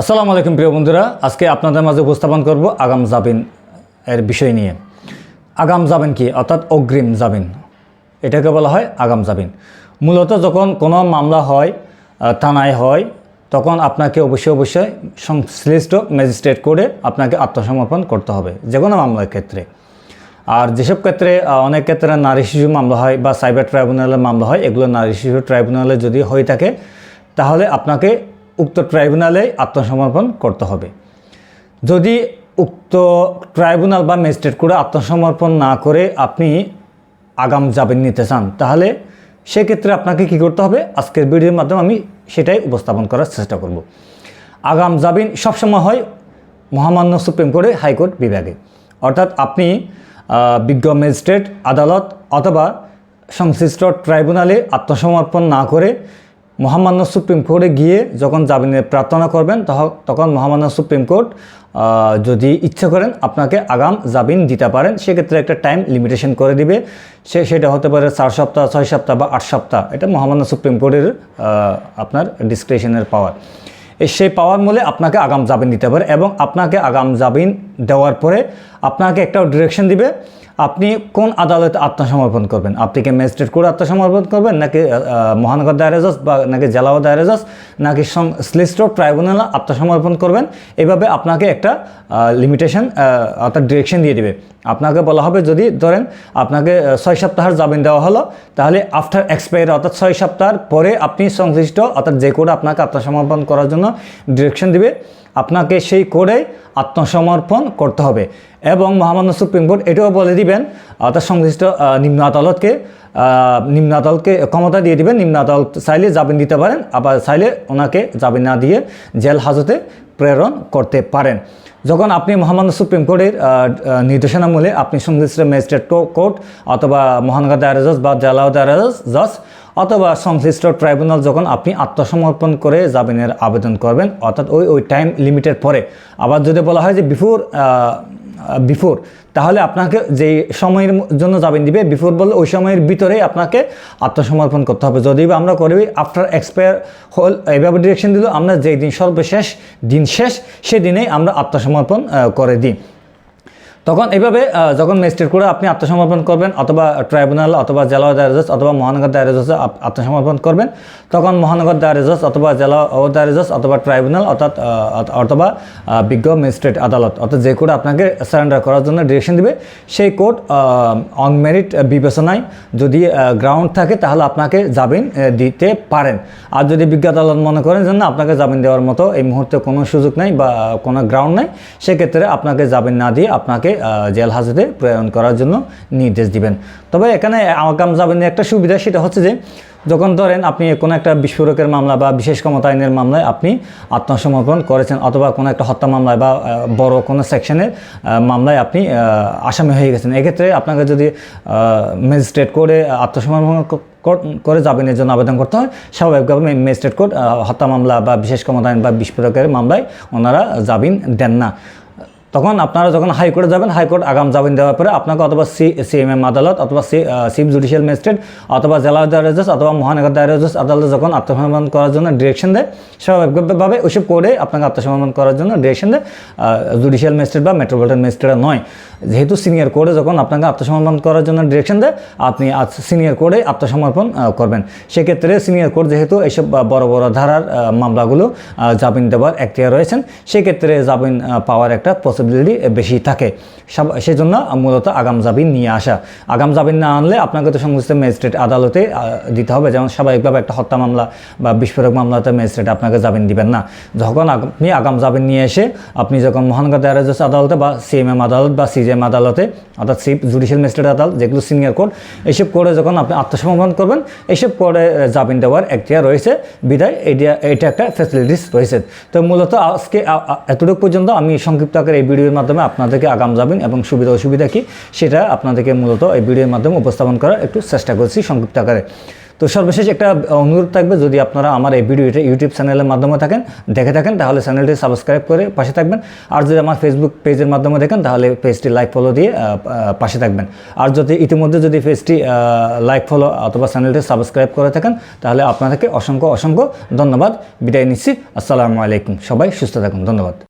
আসসালামু আলাইকুম প্রিয় বন্ধুরা, আজকে আপনাদের মাঝে উপস্থাপন করব আগাম জামিন এর বিষয় নিয়ে। আগাম জামিন কি? অর্থাৎ অগ্রিম জামিন এটাকে বলা হয় আগাম জামিন মূলত যখন কোনো মামলা হয় থানায় হয়, তখন আপনাকে অবশ্যই অবশ্যই সংশ্লিষ্ট ম্যাজিস্ট্রেট করে আপনাকে আত্মসমর্পণ করতে হবে, যে কোনো মামলার ক্ষেত্রে। আর যেসব ক্ষেত্রে অনেক ক্ষেত্রে নারী শিশু মামলা হয় বা সাইবার ট্রাইব্যুনালের মামলা হয়, এগুলো নারী শিশু ট্রাইব্যুনালে যদি হয়ে থাকে, তাহলে আপনাকে উক্ত ট্রাইব্যুনালে আত্মসমর্পণ করতে হবে। যদি উক্ত ট্রাইব্যুনাল বা ম্যাজিস্ট্রেট করে আত্মসমর্পণ না করে আপনি আগাম জামিন নিতে চান, তাহলে সেক্ষেত্রে আপনাকে কি করতে হবে? আজকের ভিডিওর মাধ্যমে আমি সেটাই উপস্থাপন করার চেষ্টা করব। আগাম জামিন সবসময় হয় মহামান্য সুপ্রিম কোর্টে, হাইকোর্ট বিভাগে। অর্থাৎ আপনি বিজ্ঞ ম্যাজিস্ট্রেট, আদালত অথবা সংশ্লিষ্ট ট্রাইব্যুনালে আত্মসমর্পণ না করে মহামান্য সুপ্রিম কোর্টে গিয়ে যখন জামিনের প্রার্থনা করবেন তখন মহামান্য সুপ্রিম কোর্ট যদি ইচ্ছে করেন আপনাকে আগাম জামিন দিতে পারেন, সেক্ষেত্রে একটা টাইম লিমিটেশন করে দিবে। সে, সেটা হতে পারে চার সপ্তাহ, ছয় সপ্তাহ বা আট সপ্তাহ। এটা মহামান্য সুপ্রিম কোর্টের আপনার ডিসক্রিপশনের পাওয়ার সেই পাওয়ার মূলে আপনাকে আগাম জামিন দিতে পারে এবং আপনাকে আগাম জামিন দেওয়ার পরে আপনাকে একটা ডিরেকশন দিবে, আপনি কোন আদালতে আত্মসমর্পণ করবেন? আপনি কি ম্যাজিস্ট্রেট কোর্টে আত্মসমর্পণ করবেন, নাকি মহানগর দায়রা জজ বা, নাকি জেলাও দায়রা জজ নাকি সংশ্লিষ্ট ট্রাইব্যুনালে আত্মসমর্পণ করবেন? এভাবে আপনাকে একটা লিমিটেশন অর্থাৎ ডিরেকশন দিয়ে দিবে। আপনাকে বলা হবে যদি, ধরেন, আপনাকে ছয় সপ্তাহের জামিন দেওয়া হলো, তাহলে আফটার এক্সপায়ার অর্থাৎ ছয় সপ্তাহের পরে আপনি সংশ্লিষ্ট, অর্থাৎ যে কোর্টে আপনাকে আত্মসমর্পণ করার জন্য ডিরেকশন দিবে আপনাকে সেই করে আত্মসমর্পণ করতে হবে। এবং মহামান্য সুপ্রিম কোর্ট এটাও বলে দিবেন অর্থাৎ সংশ্লিষ্ট নিম্ন আদালতকে নিম্ন আদালতকে ক্ষমতা দিয়ে দিবেন, নিম্ন আদালত চাইলে জামিন দিতে পারেন, আবার চাইলে ওনাকে জামিন না দিয়ে জেল হাজতে প্রেরণ করতে পারেন। যখন আপনি মহামান্য সুপ্রিম কোর্টের নির্দেশনামূলে আপনি সংশ্লিষ্ট ম্যাজিস্ট্রেট কোর্ট অথবা মহানগর দায়রা জজ বা জেলা দায়রা জজ অথবা সংশ্লিষ্ট ট্রাইব্যুনাল যখন আপনি আত্মসমর্পণ করে জামিনের আবেদন করবেন, অর্থাৎ ওই ওই টাইম লিমিটের পরে। আবার যদি বলা হয় যে বিফোর বিফোর তাহলে আপনাকে যে সময়ের জন্য জামিন দিবে বিফোর বললে ওই সময়ের ভিতরেই আপনাকে আত্মসমর্পণ করতে হবে। যদি আমরা করি আফটার এক্সপায়ার হল এইভাবে ডিরেকশন দিল, আমরা যেই দিন সর্বশেষ দিন শেষ, সেদিনেই আমরা আত্মসমর্পণ করে দিই। তখন আহ, যখন ম্যাজিস্ট্রেট করে আপনি আত্মসমর্পণ করবেন অথবা ট্রাইব্যুনাল অথবা জেলা দায়রা জজ অথবা মহানগর দায়রা জজে আপ- আত্মসমর্পণ করবেন তখন মহানগর দায়রা জজ অথবা জেলা ও দায়রা জজ অথবা ট্রাইব্যুনাল অর্থাৎ অথবা বিজ্ঞ ম্যাজিস্ট্রেট আদালত অর্থাৎ যে কোর্ট আপনাকে সারেন্ডার করার জন্য ডিরেকশন দিবে সেই কোর্ট অন মেরিট বিবেচনায় যদি গ্রাউন্ড থাকে তাহলে আপনাকে জামিন দিতে পারেন। আর যদি বিজ্ঞ আদালত মনে করেন যে না আপনাকে জামিন দেওয়ার মতো এই মুহূর্তে কোনো সুযোগ নেই বা কোনো গ্রাউন্ড নেই সেক্ষেত্রে আপনাকে জামিন না দিয়ে আপনাকে জেল হাজতে প্রেরণ করার জন্য নির্দেশ দিবেন। তবে এখানে আগাম জামিনের একটা সুবিধা সেটা হচ্ছে যে, যখন ধরেন আপনি কোনো একটা বিস্ফোরকের মামলা বা বিশেষ ক্ষমতা আইনের মামলায় আপনি আত্মসমর্পণ করেছেন অথবা কোনো একটা হত্যা মামলায় বা বড় কোনো সেকশনের মামলায় আপনি আসামি হয়ে গেছেন। এক্ষেত্রে আপনাকে যদি ম্যাজিস্ট্রেট করে আত্মসমর্পণ করে জামিনের জন্য আবেদন করতে হয়, স্বাভাবিকভাবে ম্যাজিস্ট্রেট কোর্ট হত্যা মামলা বা বিশেষ ক্ষমতা আইন বা বিস্ফোরকের মামলায় ওনারা জামিন দেন না। তখন আপনারা যখন হাইকোর্টে যাবেন হাইকোর্ট আগাম জামিন দেওয়ার পরে আপনাকে অথবা সি সিএমএম আদালত অথবা সি চিফ জুডিশিয়াল ম্যাজিস্ট্রেট অথবা জেলা দায়রা অথবা মহানগর দায়রা জজ আদালত যখন আত্মসমর্পণ করার জন্য ডিরেকশন দেয়, স্বাভাবিকভাবে ওইসব কোর্টে আপনাকে আত্মসমর্পণ করার জন্য ডিরেকশন দেয়। জুডিশিয়াল ম্যাজিস্ট্রেট বা মেট্রোপলিটন ম্যাজিস্ট্রেট নয়। যেহেতু সিনিয়র কোর্টে যখন আপনাকে আত্মসমর্পণ করার জন্য ডিরেকশন দেয়, আপনি সিনিয়র কোর্টে আত্মসমর্পণ করবেন। সেক্ষেত্রে সিনিয়র কোর্ট যেহেতু এইসব বড় বড় ধারার মামলাগুলো জামিন দেওয়ার এখতিয়ার রয়েছেন, সেক্ষেত্রে জামিন পাওয়ার একটা পসিবিলিটি বেশি থাকে। সেজন্য মূলত আগাম জামিন নিয়ে আসা। আগাম জামিন না আনলে আপনাকে তো সংশ্লিষ্ট ম্যাজিস্ট্রেট আদালতে দিতে হবে। যেমন স্বাভাবিকভাবে একটা হত্যা মামলা বা বিস্ফোরক মামলাতে ম্যাজিস্ট্রেট আপনাকে জামিন দিবেন না। যখন আপনি আগাম জামিন নিয়ে এসে আপনি যখন মহানগর দায়রা জজ আদালতে বা সিএমএম আদালত বা সিজিএম আদালতে অর্থাৎ চিফ জুডিশিয়াল ম্যাজিস্ট্রেট আদালত যেগুলো সিনিয়র কোর্ট এইসব কোর্টে যখন আপনি আত্মসমর্পণ করবেন এইসব আহ, জামিন দেওয়ার এখতিয়ার রয়েছে। বিদায় এটা এটা একটা ফ্যাসিলিটিস রয়েছে। তো মূলত আজকে এতটুকু পর্যন্ত আমি সংক্ষিপ্ত আকারে এই ভিডিওর মাধ্যমে আপনাদেরকে আগাম যাবেন এবং সুবিধা অসুবিধা কি সেটা আপনাদেরকে মূলত এই ভিডিওর মাধ্যমে উপস্থাপন করার একটু চেষ্টা করছি সংক্ষিপ্ত আকারে। তো সর্বশেষ একটা অনুরোধ থাকবে, যদি আপনারা আমার এই ভিডিওটা ইউটিউব চ্যানেলের মাধ্যমে থাকেন, দেখে থাকেন, তাহলে চ্যানেলটি সাবস্ক্রাইব করে পাশে থাকবেন। আর যদি আমার ফেসবুক পেজের মাধ্যমে দেখেন, তাহলে পেজটি লাইক ফলো দিয়ে পাশে থাকবেন। আর যদি ইতিমধ্যে যদি পেজটি লাইক ফলো অথবা চ্যানেলটি সাবস্ক্রাইব করে থাকেন, তাহলে আপনাদেরকে অসংখ্য অসংখ্য ধন্যবাদ। বিদায় নিচ্ছি। আসসালামু আলাইকুম। সবাই সুস্থ থাকুন। ধন্যবাদ।